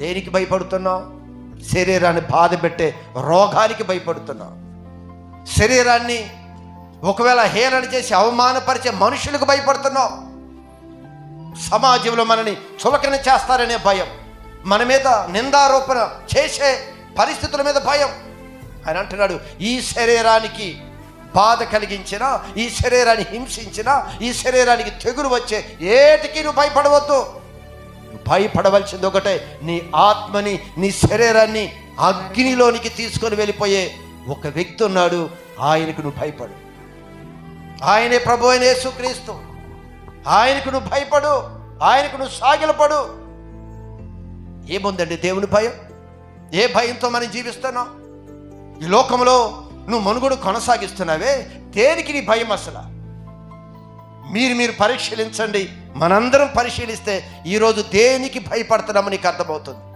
దేనికి భయపడుతున్నావు? శరీరాన్ని బాధ పెట్టే రోగానికి భయపడుతున్నావు. శరీరాన్ని ఒకవేళ హేళన చేసి అవమానపరిచే మనుషులకు భయపడుతున్నావు. సమాజంలో మనని చులకన చేస్తారనే భయం మన మీద నిందారోపణ చేసే పరిస్థితుల మీద భయం. ఆయన అంటున్నాడు ఈ శరీరానికి బాధ కలిగించిన ఈ శరీరాన్ని హింసించిన ఈ శరీరానికి తెగులు వచ్చే ఏటికి నువ్వు భయపడవద్దు. భయపడవలసింది ఒకటే. నీ ఆత్మని నీ శరీరాన్ని అగ్నిలోనికి తీసుకొని వెళ్ళిపోయే ఒక వ్యక్తి ఉన్నాడు. ఆయనకు నువ్వు భయపడు. ఆయనే ప్రభు అయిన యేసుక్రీస్తు. ఆయనకు నువ్వు భయపడు. ఆయనకు నువ్వు సాగిలపడు. ఏముందండి దేవుని భయం? ఏ భయంతో మనం జీవిస్తున్నాం? ఈ లోకంలో నువ్వు మనుగడు కొనసాగిస్తున్నావే? దేనికి నీ భయం అసలు? మీరు మీరు పరిశీలించండి. మనందరం పరిశీలిస్తే ఈరోజు దేనికి భయపడుతున్నామో నీకు అర్థమవుతుంది.